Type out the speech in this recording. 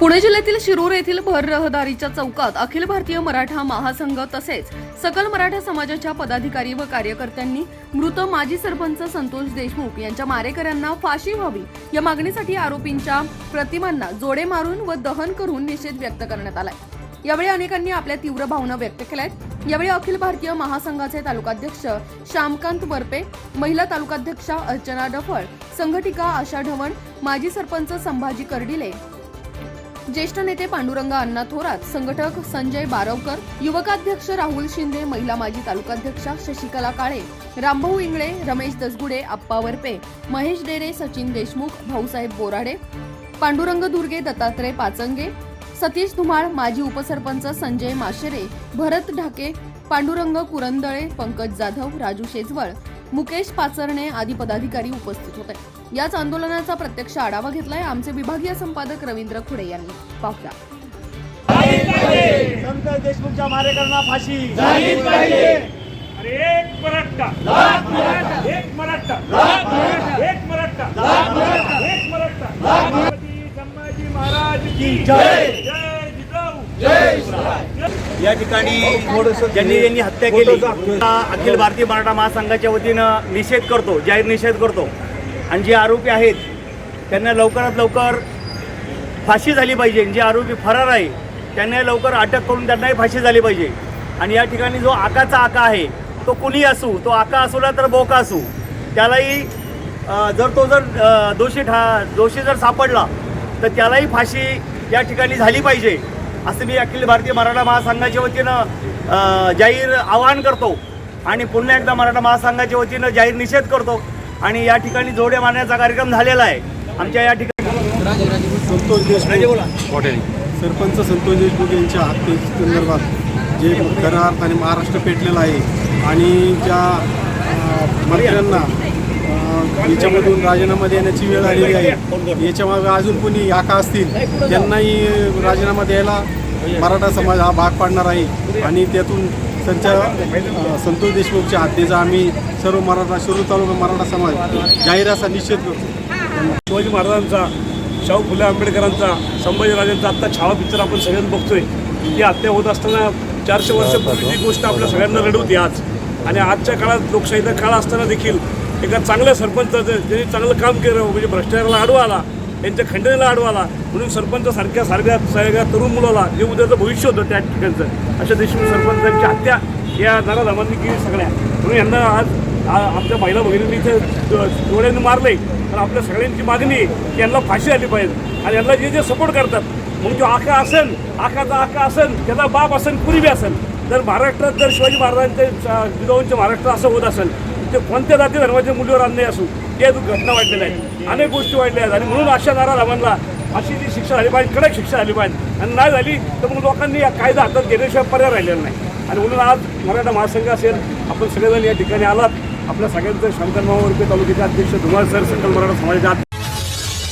पुणे जिल्ह्यातील शिरूर येथील भर रहदारीच्या चौकात अखिल भारतीय मराठा महासंघ तसेच सकल मराठा समाजाच्या पदाधिकारी व कार्यकर्त्यांनी मृत माजी सरपंच संतोष देशमुख यांच्या मारेकऱ्यांना फाशी व्हावी या मागणीसाठी आरोपींच्या प्रतिमांना जोडे मारून व दहन करून निषेध व्यक्त करण्यात आलाय. यावेळी अनेकांनी आपल्या तीव्र भावना व्यक्त केल्यात. यावेळी अखिल भारतीय महासंघाचे तालुकाध्यक्ष श्यामकांत बर्पे महिला तालुकाध्यक्षा अर्चना डफळ संघटिका आशा ढवण माजी सरपंच संभाजी कर्डिले ज्येष्ठ नेते पांडुरंग अण्णा थोरात संघटक संजय बारवकर युवकाध्यक्ष राहुल शिंदे महिला माजी तालुकाध्यक्षा शशिकला काळे रामभाऊ इंगळे रमेश दसगुडे आप्पा वरपे महेश डेरे सचिन देशमुख भाऊसाहेब बोराडे पांडुरंग दुर्गे दत्तात्रय पाचंगे सतीश धुमाळ माजी उपसरपंच संजय माशेरे भरत ढाके पांडुरंग कुरंदळे पंकज जाधव राजू शेजवळ मुकेश पाचरणे आदी पदाधिकारी उपस्थित होते. याच आंदोलनाचा प्रत्यक्ष आढावा घेतलाय आमचे विभागीय संपादक रवींद्र खुडे यांनी. पाहुया. संत देशमुखच्या मारेकरांना फाशी. झालीच पाहिजे. अरे एक मराठा. एक मराठा. एक मराठा. एक मराठा. छत्रपती संभाजी महाराज की जय. जय जिजाऊ. या ठिकाणी ज्यांनी यांनी हत्या केली अखिल भारतीय मराठा महासंघाच्या वतीनं निषेध करतो जाहीर निषेध करतो. आणि जे आरोपी आहेत त्यांना लवकरात लवकर फाशी झाली पाहिजे. जे आरोपी फरार आहे त्यांना लवकर अटक करून त्यांनाही फाशी झाली पाहिजे. आणि या ठिकाणी जो आकाचा आका आहे तो कुणी असू तो आका असू ना तर बोका असू त्यालाही जर तो जर दोषी ठा दोषी जर सापडला तर त्यालाही फाशी या ठिकाणी झाली पाहिजे. असं मी अखिल भारतीय मराठा महासंघाच्या वतीनं जाहीर आवाहन करतो. आणि पुन्हा एकदा मराठा महासंघाच्या वतीनं जाहीर निषेध करतो. आणि या ठिकाणी जोडे मारण्याचा कार्यक्रम झालेला आहे. आमच्या या ठिकाणी संतोष. देशमुख सरपंच संतोष देशमुख यांच्या हत्ये संदर्भात जे खऱ्या अर्थाने महाराष्ट्र पेटलेला आहे. आणि ज्या मंत्र्यांना याच्यामधून राजीनामा देण्याची वेळ आलेली आहे. याच्यामागे अजून कोणी याका असतील त्यांनाही राजीनामा द्यायला मराठा समाज हा भाग पाडणार आहे. आणि त्यातून त्यांच्या संतोष देशमुखच्या हत्येचा आम्ही सर्व मराठा शिरूर तालुका मराठा समाज जाहीर असा निषेध करतो. शिवाजी महाराजांचा शाहू फुले आंबेडकरांचा संभाजीराजांचा आत्ता छावा पिक्चर आपण सगळ्यांना बघतोय. ती हत्या होत असताना चारशे वर्षापूर्वी गोष्ट आपल्या सगळ्यांना रडवते आज. आणि आजच्या काळात लोकशाहीचा काळ असताना देखील एका चांगल्या सरपंचाचं ज्यांनी चांगलं काम केलं म्हणजे भ्रष्टाचाराला आडवा आला त्यांच्या खंडणीला आडवा आला म्हणून सरपंचासारख्या सारख्या सगळ्या तरुण मुलाला जे उद्याचं भविष्य होतं त्या ठिकाणचं अशा देशमुख सरपंचांची हत्या या नाराधामांनी केली सगळ्या. म्हणून यांना आज आमच्या महिला भगिनींनी इथे डोळ्यांनी मारले तर आपल्या सगळ्यांची मागणी आहे की यांना फाशी आली पाहिजे. आणि यांना जे जे सपोर्ट करतात मग जो आका असेल आकाचा आका असेल त्याचा बाप असेल कुणी बी असेल जर महाराष्ट्रात जर शिवाजी महाराजांच्या जिजाऊंच्या महाराष्ट्र असं होत असेल कोणत्या कोणत्या जाती धर्माच्या मुलीवर अन्याय असू या घटना वाढलेल्या आहेत अनेक गोष्टी वाढल्या आहेत. आणि म्हणून अशा अशी ती शिक्षा झाली पाहिजे कडक शिक्षा झाली पाहिजे. आणि नाही झाली तर मग लोकांनी या कायदा हातात घेण्याशिवाय पर्याय राहिलेला नाही. आणि म्हणून आज मराठा महासंघ असेल आपण सगळेजण या ठिकाणी आलात. आपल्या सगळ्यांचं शंकर मामावरपे तालुक्याचे अध्यक्ष धुमाळ सर सकल मराठा समाजाचे